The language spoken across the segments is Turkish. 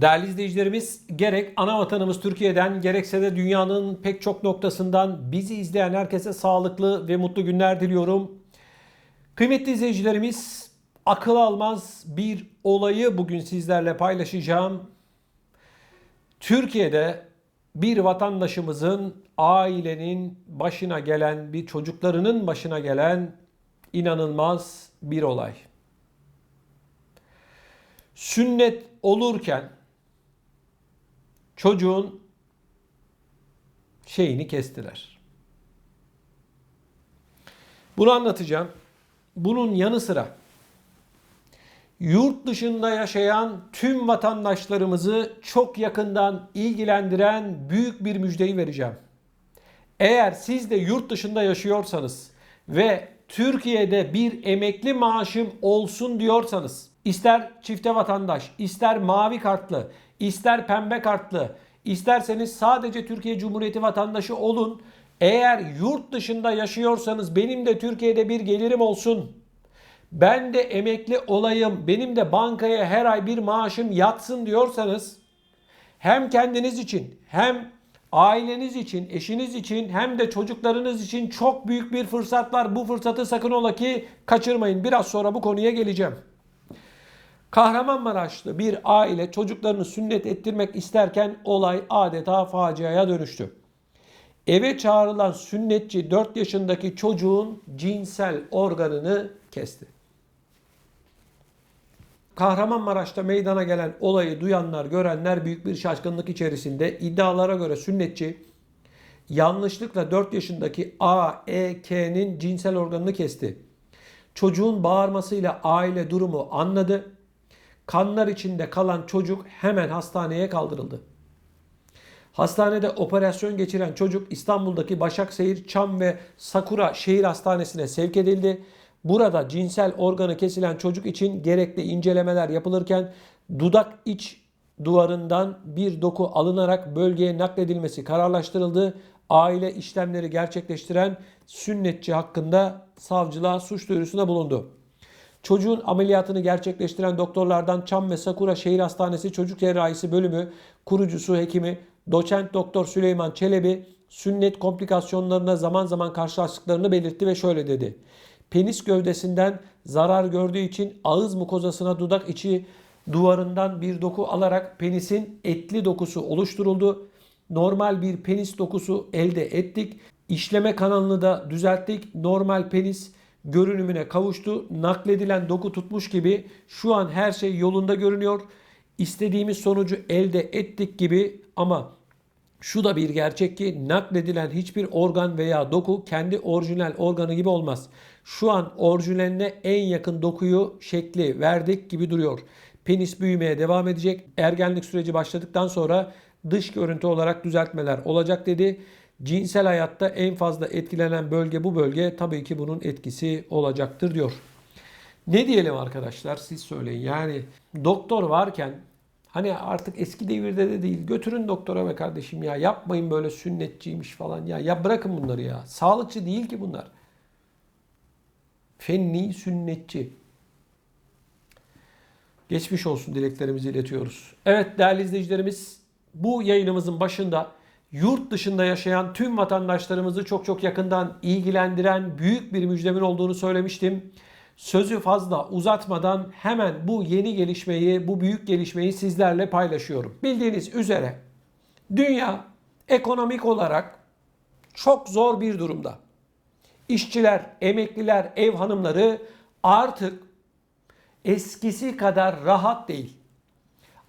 Değerli izleyicilerimiz gerek ana vatanımız Türkiye'den gerekse de dünyanın pek çok noktasından bizi izleyen herkese sağlıklı ve mutlu günler diliyorum. Kıymetli izleyicilerimiz akıl almaz bir olayı bugün sizlerle paylaşacağım. Türkiye'de bir vatandaşımızın ailenin başına gelen bir çocuklarının başına gelen inanılmaz bir olay. Sünnet olurken çocuğun şeyini kestiler. Bunu anlatacağım. Bunun yanı sıra yurt dışında yaşayan tüm vatandaşlarımızı çok yakından ilgilendiren büyük bir müjdeyi vereceğim. Eğer siz de yurt dışında yaşıyorsanız ve Türkiye'de bir emekli maaşım olsun diyorsanız ister çifte vatandaş, ister mavi kartlı, ister pembe kartlı, isterseniz sadece Türkiye Cumhuriyeti vatandaşı olun. Eğer yurt dışında yaşıyorsanız benim de Türkiye'de bir gelirim olsun. Ben de emekli olayım, benim de bankaya her ay bir maaşım yatsın diyorsanız hem kendiniz için hem aileniz için, eşiniz için hem de çocuklarınız için çok büyük bir fırsat var. Bu fırsatı sakın ola ki kaçırmayın. Biraz sonra bu konuya geleceğim. Kahramanmaraşlı bir aile çocuklarını sünnet ettirmek isterken olay adeta faciaya dönüştü. Eve çağrılan sünnetçi 4 yaşındaki çocuğun cinsel organını kesti. Kahramanmaraş'ta meydana gelen olayı duyanlar, görenler büyük bir şaşkınlık içerisinde iddialara göre sünnetçi yanlışlıkla 4 yaşındaki A, E, K'nin cinsel organını kesti. Çocuğun bağırmasıyla aile durumu anladı. Kanlar içinde kalan çocuk hemen hastaneye kaldırıldı. Hastanede operasyon geçiren çocuk İstanbul'daki Başakşehir, Çam ve Sakura şehir hastanesine sevk edildi. Burada cinsel organı kesilen çocuk için gerekli incelemeler yapılırken dudak iç duvarından bir doku alınarak bölgeye nakledilmesi kararlaştırıldı. Aile işlemleri gerçekleştiren sünnetçi hakkında savcılığa suç duyurusunda bulundu. Çocuğun ameliyatını gerçekleştiren doktorlardan Çam ve Sakura Şehir Hastanesi Çocuk Cerrahisi Bölümü kurucusu hekimi doçent doktor Süleyman Çelebi sünnet komplikasyonlarına zaman zaman karşılaştıklarını belirtti ve şöyle dedi. Penis gövdesinden zarar gördüğü için ağız mukozasına dudak içi duvarından bir doku alarak penisin etli dokusu oluşturuldu. Normal bir penis dokusu elde ettik. İşleme kanalını da düzelttik. Normal penis görünümüne kavuştu. Nakledilen doku tutmuş gibi şu an her şey yolunda görünüyor. İstediğimiz sonucu elde ettik gibi ama şu da bir gerçek ki nakledilen hiçbir organ veya doku kendi orijinal organı gibi olmaz. Şu an orijinaline en yakın dokuyu şekli verdik gibi duruyor. Penis büyümeye devam edecek. Ergenlik süreci başladıktan sonra dış görüntü olarak düzeltmeler olacak dedi. Cinsel hayatta en fazla etkilenen bölge bu bölge. Tabii ki bunun etkisi olacaktır diyor. Ne diyelim arkadaşlar siz söyleyin. Yani doktor varken hani artık eski devirde de değil götürün doktora be kardeşim ya yapmayın böyle sünnetçiymiş falan ya. Ya bırakın bunları ya. Sağlıkçı değil ki bunlar. Fenni sünnetçi. Geçmiş olsun dileklerimizi iletiyoruz. Evet değerli izleyicilerimiz bu yayınımızın başında yurt dışında yaşayan tüm vatandaşlarımızı çok çok yakından ilgilendiren büyük bir müjdemin olduğunu söylemiştim. Sözü fazla uzatmadan hemen bu yeni gelişmeyi, bu büyük gelişmeyi sizlerle paylaşıyorum. Bildiğiniz üzere dünya ekonomik olarak çok zor bir durumda. İşçiler, emekliler, ev hanımları artık eskisi kadar rahat değil.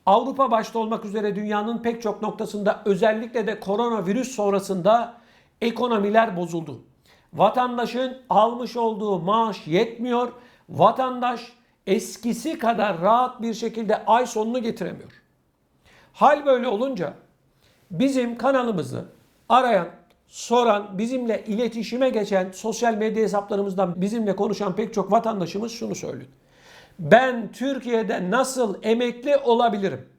Avrupa başta olmak üzere dünyanın pek çok noktasında özellikle de koronavirüs sonrasında ekonomiler bozuldu. Vatandaşın almış olduğu maaş yetmiyor. Vatandaş eskisi kadar rahat bir şekilde ay sonunu getiremiyor. Hal böyle olunca bizim kanalımızı arayan, soran, bizimle iletişime geçen sosyal medya hesaplarımızdan bizimle konuşan pek çok vatandaşımız şunu söylüyor. Ben Türkiye'de nasıl emekli olabilirim?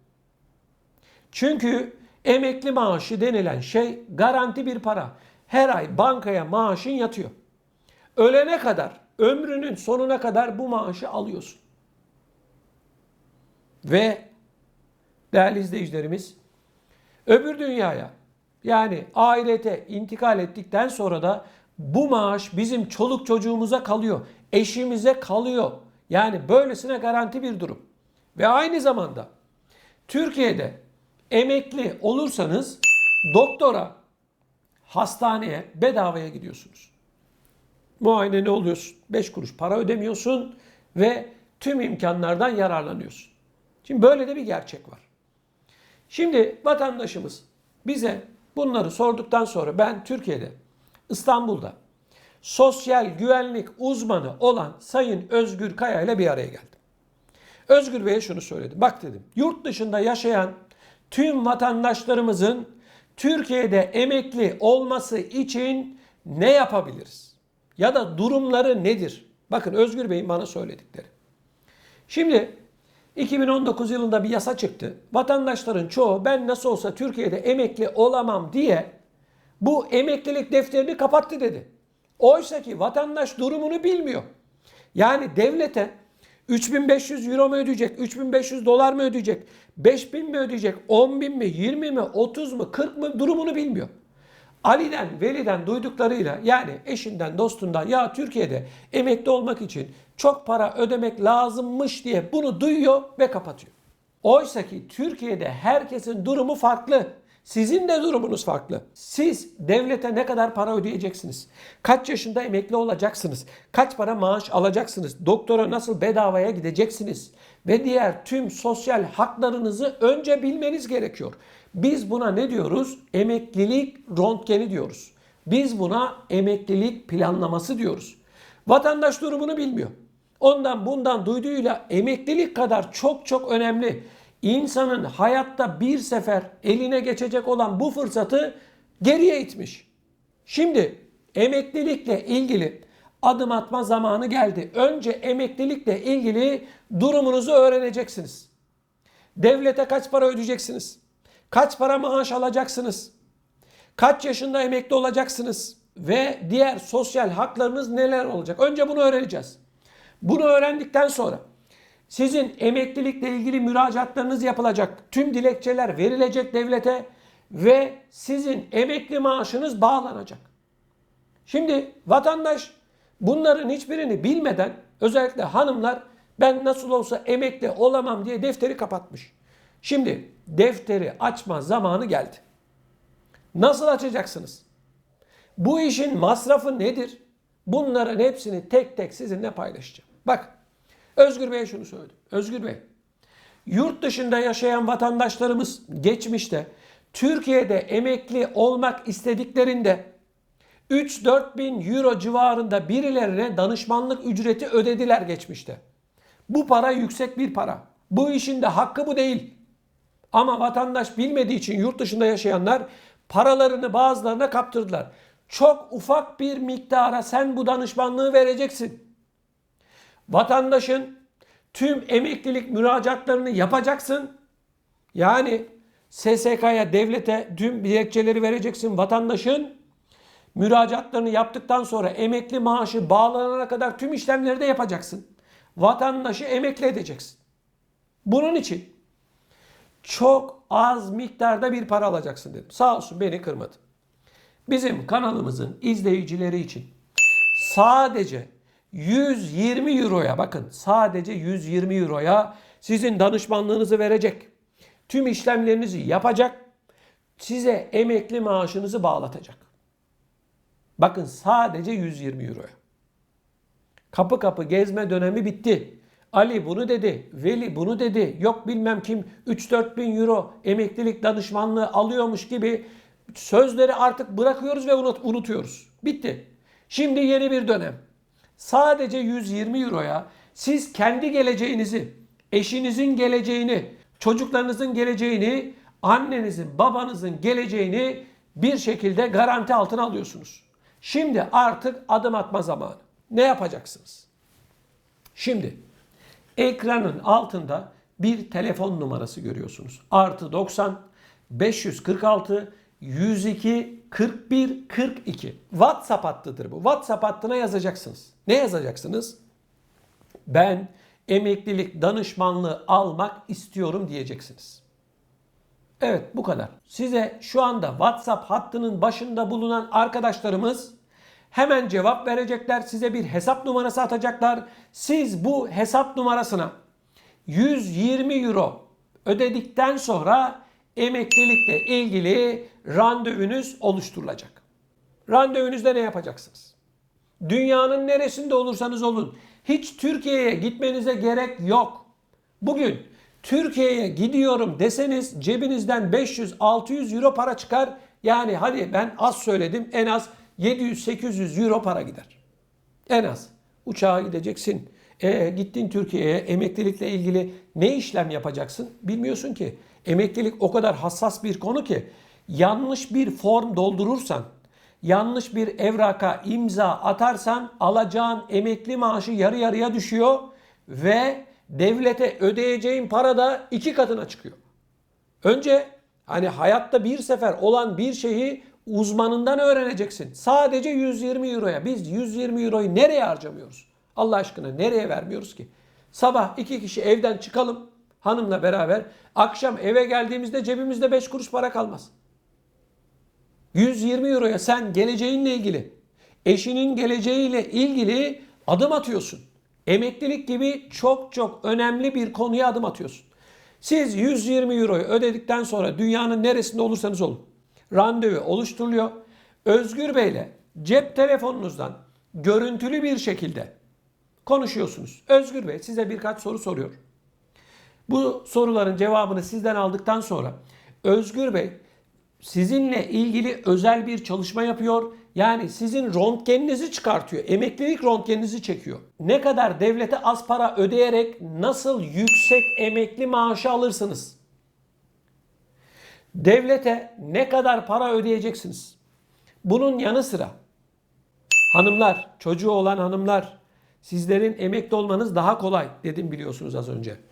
Çünkü emekli maaşı denilen şey garanti bir para. Her ay bankaya maaşın yatıyor. Ölene kadar, ömrünün sonuna kadar bu maaşı alıyorsun. Ve değerli izleyicilerimiz öbür dünyaya yani ahirete intikal ettikten sonra da bu maaş bizim çoluk çocuğumuza kalıyor, eşimize kalıyor. Yani böylesine garanti bir durum. Ve aynı zamanda Türkiye'de emekli olursanız doktora, hastaneye bedavaya gidiyorsunuz. Muayene oluyorsun. 5 kuruş para ödemiyorsun ve tüm imkanlardan yararlanıyorsun. Şimdi böyle de bir gerçek var. Şimdi vatandaşımız bize bunları sorduktan sonra ben Türkiye'de İstanbul'da sosyal güvenlik uzmanı olan Sayın Özgür Kaya ile bir araya geldim. Özgür Bey'e şunu söyledim. Bak dedim yurt dışında yaşayan tüm vatandaşlarımızın Türkiye'de emekli olması için ne yapabiliriz? Ya da durumları nedir? Bakın Özgür Bey'in bana söyledikleri. Şimdi 2019 yılında bir yasa çıktı. Vatandaşların çoğu ben nasıl olsa Türkiye'de emekli olamam diye bu emeklilik defterini kapattı dedi. Oysa ki vatandaş durumunu bilmiyor. Yani devlete 3500 euro mu ödeyecek, 3500 dolar mı ödeyecek, 5000 mi ödeyecek, 10 bin mi, 20 mi, 30 mu, 40 mı durumunu bilmiyor. Ali'den, Veli'den duyduklarıyla yani eşinden, dostundan ya Türkiye'de emekli olmak için çok para ödemek lazımmış diye bunu duyuyor ve kapatıyor. Oysa ki Türkiye'de herkesin durumu farklı. Sizin de durumunuz farklı. Siz devlete ne kadar para ödeyeceksiniz? Kaç yaşında emekli olacaksınız? Kaç para maaş alacaksınız? Doktora nasıl bedavaya gideceksiniz? Ve diğer tüm sosyal haklarınızı önce bilmeniz gerekiyor. Biz buna ne diyoruz? Emeklilik röntgeni diyoruz. Biz buna emeklilik planlaması diyoruz. Vatandaş durumunu bilmiyor. Ondan bundan duyduğuyla emeklilik kadar çok çok önemli. İnsanın hayatta bir sefer eline geçecek olan bu fırsatı geriye itmiş. Şimdi emeklilikle ilgili adım atma zamanı geldi. Önce emeklilikle ilgili durumunuzu öğreneceksiniz. Devlete kaç para ödeyeceksiniz? Kaç para maaş alacaksınız? Kaç yaşında emekli olacaksınız? Ve diğer sosyal haklarınız neler olacak? Önce bunu öğreneceğiz. Bunu öğrendikten sonra sizin emeklilikle ilgili müracaatlarınız yapılacak. Tüm dilekçeler verilecek devlete ve sizin emekli maaşınız bağlanacak. Şimdi vatandaş bunların hiçbirini bilmeden özellikle hanımlar ben nasıl olsa emekli olamam diye defteri kapatmış. Şimdi defteri açma zamanı geldi. Nasıl açacaksınız? Bu işin masrafı nedir? Bunların hepsini tek tek sizinle paylaşacağım. Bak Özgür Bey'e şunu söyledim. Özgür Bey, yurt dışında yaşayan vatandaşlarımız geçmişte Türkiye'de emekli olmak istediklerinde 3-4 bin euro civarında birilerine danışmanlık ücreti ödediler geçmişte. Bu para yüksek bir para. Bu işin de hakkı bu değil. Ama vatandaş bilmediği için yurt dışında yaşayanlar paralarını bazılarına kaptırdılar. Çok ufak bir miktara sen bu danışmanlığı vereceksin. Vatandaşın tüm emeklilik müracaatlarını yapacaksın. Yani SSK'ya, devlete tüm dilekçeleri vereceksin. Vatandaşın müracaatlarını yaptıktan sonra emekli maaşı bağlanana kadar tüm işlemleri de yapacaksın. Vatandaşı emekli edeceksin. Bunun için çok az miktarda bir para alacaksın dedim. Sağ olsun beni kırmadı. Bizim kanalımızın izleyicileri için sadece 120 euroya bakın sadece 120 euroya sizin danışmanlığınızı verecek. Tüm işlemlerinizi yapacak. Size emekli maaşınızı bağlatacak. Bakın sadece 120 euroya. Kapı kapı gezme dönemi bitti. Ali bunu dedi, Veli bunu dedi, yok bilmem kim 3-4 bin euro emeklilik danışmanlığı alıyormuş gibi sözleri artık bırakıyoruz ve unut, unutuyoruz. Bitti. Şimdi yeni bir dönem. Sadece 120 euroya siz kendi geleceğinizi, eşinizin geleceğini, çocuklarınızın geleceğini, annenizin, babanızın geleceğini bir şekilde garanti altına alıyorsunuz. Şimdi artık adım atma zamanı. Ne yapacaksınız? Şimdi ekranın altında bir telefon numarası görüyorsunuz. Artı 90 546 102 41 42. WhatsApp hattıdır bu. WhatsApp hattına yazacaksınız. Ne yazacaksınız? Ben emeklilik danışmanlığı almak istiyorum diyeceksiniz. Evet bu kadar. Size şu anda WhatsApp hattının başında bulunan arkadaşlarımız hemen cevap verecekler. Size bir hesap numarası atacaklar. Siz bu hesap numarasına 120 euro ödedikten sonra emeklilikle ilgili randevunuz oluşturulacak. Randevunuzda ne yapacaksınız? Dünyanın neresinde olursanız olun. Hiç Türkiye'ye gitmenize gerek yok. Bugün Türkiye'ye gidiyorum deseniz cebinizden 500-600 euro para çıkar. Yani hadi ben az söyledim en az 700-800 euro para gider. En az. Uçağa gideceksin. E, gittin Türkiye'ye emeklilikle ilgili ne işlem yapacaksın bilmiyorsun ki. Emeklilik o kadar hassas bir konu ki yanlış bir form doldurursan, yanlış bir evraka imza atarsan alacağın emekli maaşı yarı yarıya düşüyor ve devlete ödeyeceğin para da iki katına çıkıyor. Önce hani hayatta bir sefer olan bir şeyi uzmanından öğreneceksin. Sadece 120 euroya. Biz 120 euroyu nereye harcamıyoruz? Allah aşkına nereye vermiyoruz ki? Sabah iki kişi evden çıkalım hanımla beraber. Akşam eve geldiğimizde cebimizde 5 kuruş para kalmaz. 120 euroya sen geleceğinle ilgili, eşinin geleceğiyle ilgili adım atıyorsun. Emeklilik gibi çok çok önemli bir konuya adım atıyorsun. Siz 120 euroyu ödedikten sonra dünyanın neresinde olursanız olun. Randevu oluşturuluyor. Özgür Bey'le cep telefonunuzdan görüntülü bir şekilde konuşuyorsunuz. Özgür Bey size birkaç soru soruyor. Bu soruların cevabını sizden aldıktan sonra Özgür Bey sizinle ilgili özel bir çalışma yapıyor. Yani sizin röntgeninizi çıkartıyor. Emeklilik röntgeninizi çekiyor. Ne kadar devlete az para ödeyerek nasıl yüksek emekli maaşı alırsınız? Devlete ne kadar para ödeyeceksiniz? Bunun yanı sıra hanımlar, çocuğu olan hanımlar sizlerin emekli olmanız daha kolay dedim biliyorsunuz az önce.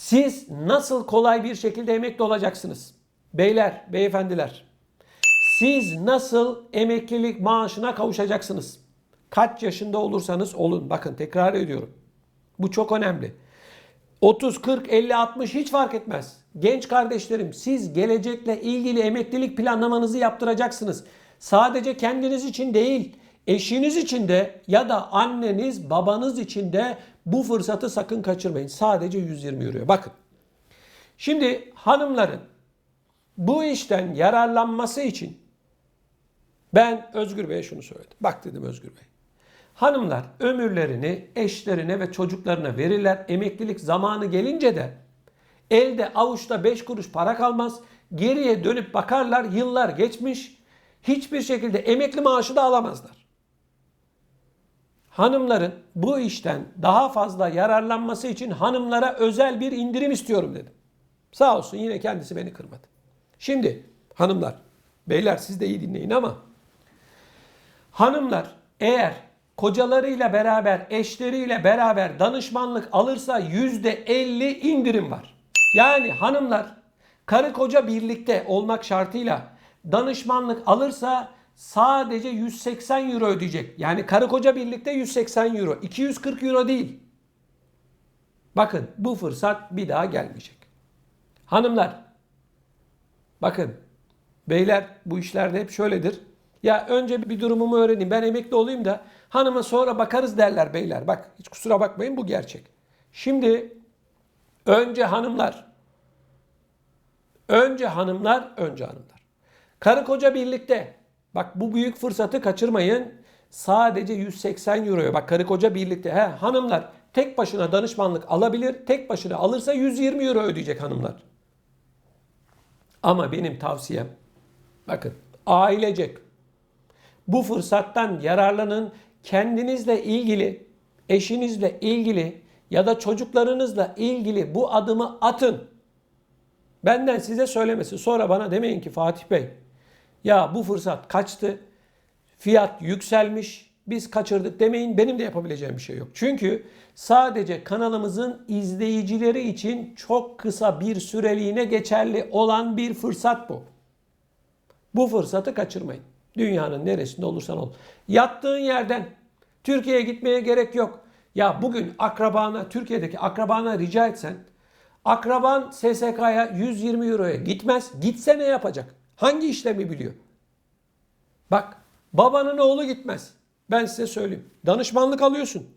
Siz nasıl kolay bir şekilde emekli olacaksınız? Beyler, beyefendiler. Siz nasıl emeklilik maaşına kavuşacaksınız? Kaç yaşında olursanız olun. Bakın tekrar ediyorum. Bu çok önemli. 30, 40, 50, 60 hiç fark etmez. Genç kardeşlerim siz gelecekle ilgili emeklilik planlamanızı yaptıracaksınız. Sadece kendiniz için değil, eşiniz için de ya da anneniz, babanız için de bu fırsatı sakın kaçırmayın. Sadece 120 euroya. Bakın. Şimdi hanımların bu işten yararlanması için ben Özgür Bey'e şunu söyledim. Bak dedim Özgür Bey. Hanımlar ömürlerini eşlerine ve çocuklarına verirler. Emeklilik zamanı gelince de elde avuçta 5 kuruş para kalmaz. Geriye dönüp bakarlar yıllar geçmiş. Hiçbir şekilde emekli maaşı da alamazlar. Hanımların bu işten daha fazla yararlanması için hanımlara özel bir indirim istiyorum dedim. Sağ olsun yine kendisi beni kırmadı. Şimdi hanımlar, beyler siz de iyi dinleyin ama hanımlar eğer kocalarıyla beraber, eşleriyle beraber danışmanlık alırsa yüzde 50 indirim var. Yani hanımlar karı koca birlikte olmak şartıyla danışmanlık alırsa sadece 180 euro ödeyecek. Yani karı koca birlikte 180 euro. 240 euro değil. Bakın bu fırsat bir daha gelmeyecek. Hanımlar bakın beyler bu işlerde hep şöyledir. Ya önce bir durumumu öğreneyim ben emekli olayım da hanıma sonra bakarız derler beyler. Bak hiç kusura bakmayın bu gerçek. Şimdi önce hanımlar önce hanımlar önce hanımlar. Karı koca birlikte Bak bu büyük fırsatı kaçırmayın. Sadece 180 euroya. Bak karı koca birlikte. He, hanımlar tek başına danışmanlık alabilir. Tek başına alırsa 120 euro ödeyecek hanımlar. Ama benim tavsiyem bakın ailecek bu fırsattan yararlanın. Kendinizle ilgili, eşinizle ilgili ya da çocuklarınızla ilgili bu adımı atın. Benden size söylemesi. Sonra bana demeyin ki Fatih Bey ya bu fırsat kaçtı. Fiyat yükselmiş. Biz kaçırdık demeyin. Benim de yapabileceğim bir şey yok. Çünkü sadece kanalımızın izleyicileri için çok kısa bir süreliğine geçerli olan bir fırsat bu. Bu fırsatı kaçırmayın. Dünyanın neresinde olursan ol. Yattığın yerden Türkiye'ye gitmeye gerek yok. Ya bugün akrabana, Türkiye'deki akrabana rica etsen Akraban SSK'ya 120 euroya gitmez. Gitse ne yapacak? Hangi işlemi biliyor? Bak babanın oğlu gitmez. Ben size söyleyeyim. Danışmanlık alıyorsun.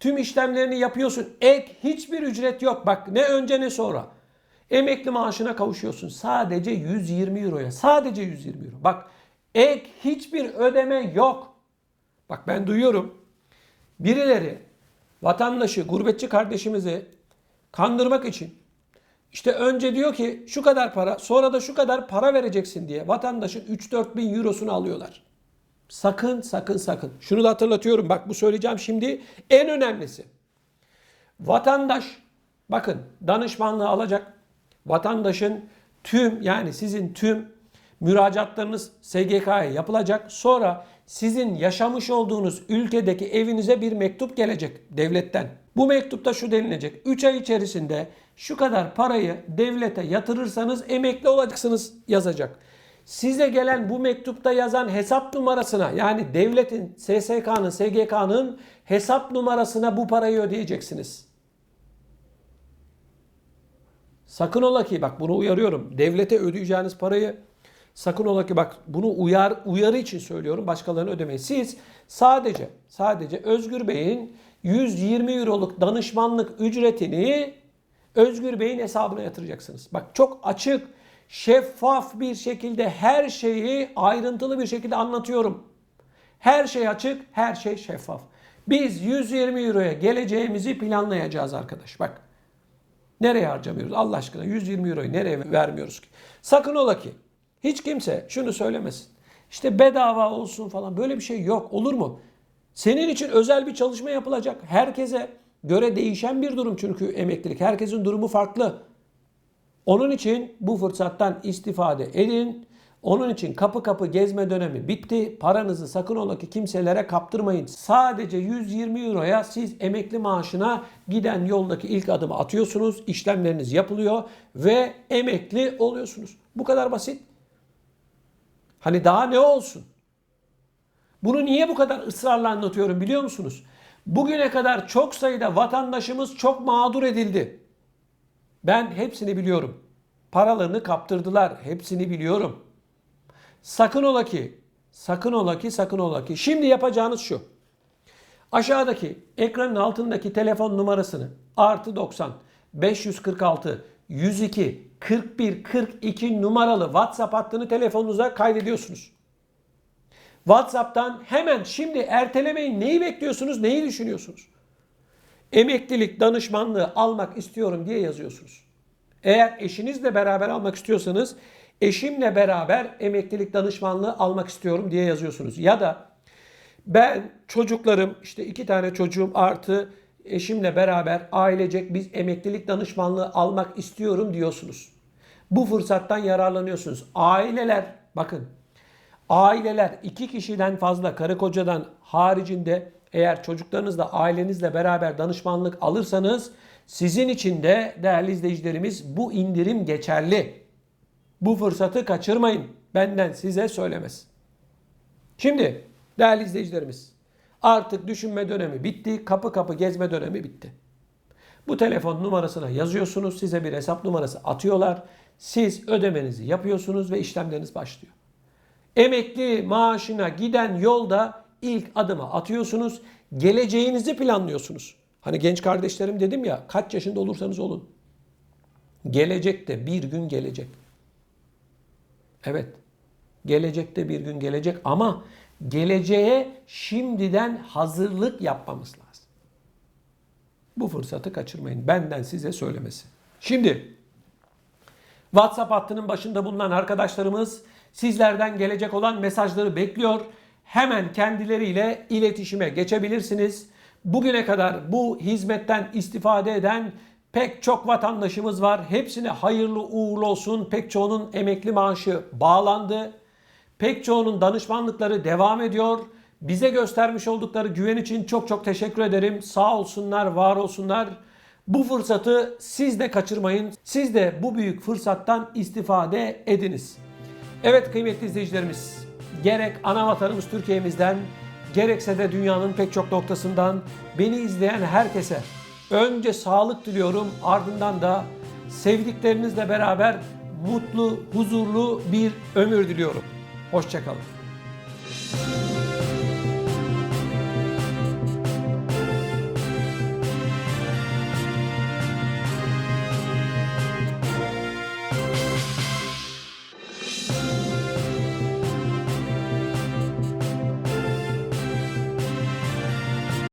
Tüm işlemlerini yapıyorsun. Ek hiçbir ücret yok. Bak ne önce ne sonra. Emekli maaşına kavuşuyorsun. Sadece 120 euroya. Sadece 120 euro. Bak ek hiçbir ödeme yok. Bak ben duyuyorum. Birileri vatandaşı, gurbetçi kardeşimizi kandırmak için işte önce diyor ki şu kadar para sonra da şu kadar para vereceksin diye vatandaşın 3-4 bin eurosunu alıyorlar. Sakın sakın sakın. Şunu da hatırlatıyorum bak bu söyleyeceğim şimdi en önemlisi. Vatandaş bakın danışmanlığı alacak. Vatandaşın tüm yani sizin tüm müracaatlarınız SGK'ya yapılacak. Sonra sizin yaşamış olduğunuz ülkedeki evinize bir mektup gelecek devletten. Bu mektupta şu denilecek. 3 ay içerisinde şu kadar parayı devlete yatırırsanız emekli olacaksınız yazacak. Size gelen bu mektupta yazan hesap numarasına yani devletin SSK'nın SGK'nın hesap numarasına bu parayı ödeyeceksiniz. Sakın ola ki bak bunu uyarıyorum. Devlete ödeyeceğiniz parayı sakın ola ki bak bunu uyar uyarı için söylüyorum. Başkalarına ödemeyin. Siz sadece sadece Özgür Bey'in 120 euroluk danışmanlık ücretini Özgür Bey'in hesabına yatıracaksınız. Bak çok açık, şeffaf bir şekilde her şeyi ayrıntılı bir şekilde anlatıyorum. Her şey açık, her şey şeffaf. Biz 120 euroya geleceğimizi planlayacağız arkadaş. Bak Nereye harcamıyoruz? Allah aşkına 120 euroyu nereye vermiyoruz ki? Sakın ola ki hiç kimse şunu söylemesin. İşte bedava olsun falan böyle bir şey yok. Olur mu? Senin için özel bir çalışma yapılacak. Herkese göre değişen bir durum çünkü emeklilik. Herkesin durumu farklı. Onun için bu fırsattan istifade edin. Onun için kapı kapı gezme dönemi bitti. Paranızı sakın ola ki kimselere kaptırmayın. Sadece 120 euroya siz emekli maaşına giden yoldaki ilk adımı atıyorsunuz. İşlemleriniz yapılıyor ve emekli oluyorsunuz. Bu kadar basit. Hani daha ne olsun? Bunu niye bu kadar ısrarla anlatıyorum biliyor musunuz? Bugüne kadar çok sayıda vatandaşımız çok mağdur edildi. Ben hepsini biliyorum. Paralarını kaptırdılar. Hepsini biliyorum. Sakın ola ki, sakın ola ki, sakın ola ki. Şimdi yapacağınız şu. Aşağıdaki ekranın altındaki telefon numarasını artı 90 546 102 41 42 numaralı WhatsApp hattını telefonunuza kaydediyorsunuz. WhatsApp'tan hemen şimdi ertelemeyin. Neyi bekliyorsunuz? Neyi düşünüyorsunuz? Emeklilik danışmanlığı almak istiyorum diye yazıyorsunuz. Eğer eşinizle beraber almak istiyorsanız eşimle beraber emeklilik danışmanlığı almak istiyorum diye yazıyorsunuz. Ya da ben çocuklarım işte iki tane çocuğum artı eşimle beraber ailecek biz emeklilik danışmanlığı almak istiyorum diyorsunuz. Bu fırsattan yararlanıyorsunuz. Aileler bakın aileler iki kişiden fazla karı kocadan haricinde eğer çocuklarınızla ailenizle beraber danışmanlık alırsanız sizin için de değerli izleyicilerimiz bu indirim geçerli. Bu fırsatı kaçırmayın. Benden size söylemez. Şimdi değerli izleyicilerimiz artık düşünme dönemi bitti. Kapı kapı gezme dönemi bitti. Bu telefon numarasına yazıyorsunuz. Size bir hesap numarası atıyorlar. Siz ödemenizi yapıyorsunuz ve işlemleriniz başlıyor. Emekli maaşına giden yolda ilk adımı atıyorsunuz. Geleceğinizi planlıyorsunuz. Hani genç kardeşlerim dedim ya kaç yaşında olursanız olun. Gelecekte bir gün gelecek. Evet. Gelecekte bir gün gelecek ama geleceğe şimdiden hazırlık yapmamız lazım. Bu fırsatı kaçırmayın. Benden size söylemesi. Şimdi WhatsApp hattının başında bulunan arkadaşlarımız sizlerden gelecek olan mesajları bekliyor. Hemen kendileriyle iletişime geçebilirsiniz. Bugüne kadar bu hizmetten istifade eden Pek çok vatandaşımız var. Hepsine hayırlı uğurlu olsun. Pek çoğunun emekli maaşı bağlandı. Pek çoğunun danışmanlıkları devam ediyor. Bize göstermiş oldukları güven için çok çok teşekkür ederim. Sağ olsunlar, var olsunlar. Bu fırsatı siz de kaçırmayın. Siz de bu büyük fırsattan istifade ediniz. Evet kıymetli izleyicilerimiz, gerek ana vatanımız Türkiye'mizden, gerekse de dünyanın pek çok noktasından beni izleyen herkese Önce sağlık diliyorum ardından da sevdiklerinizle beraber mutlu, huzurlu bir ömür diliyorum. Hoşçakalın.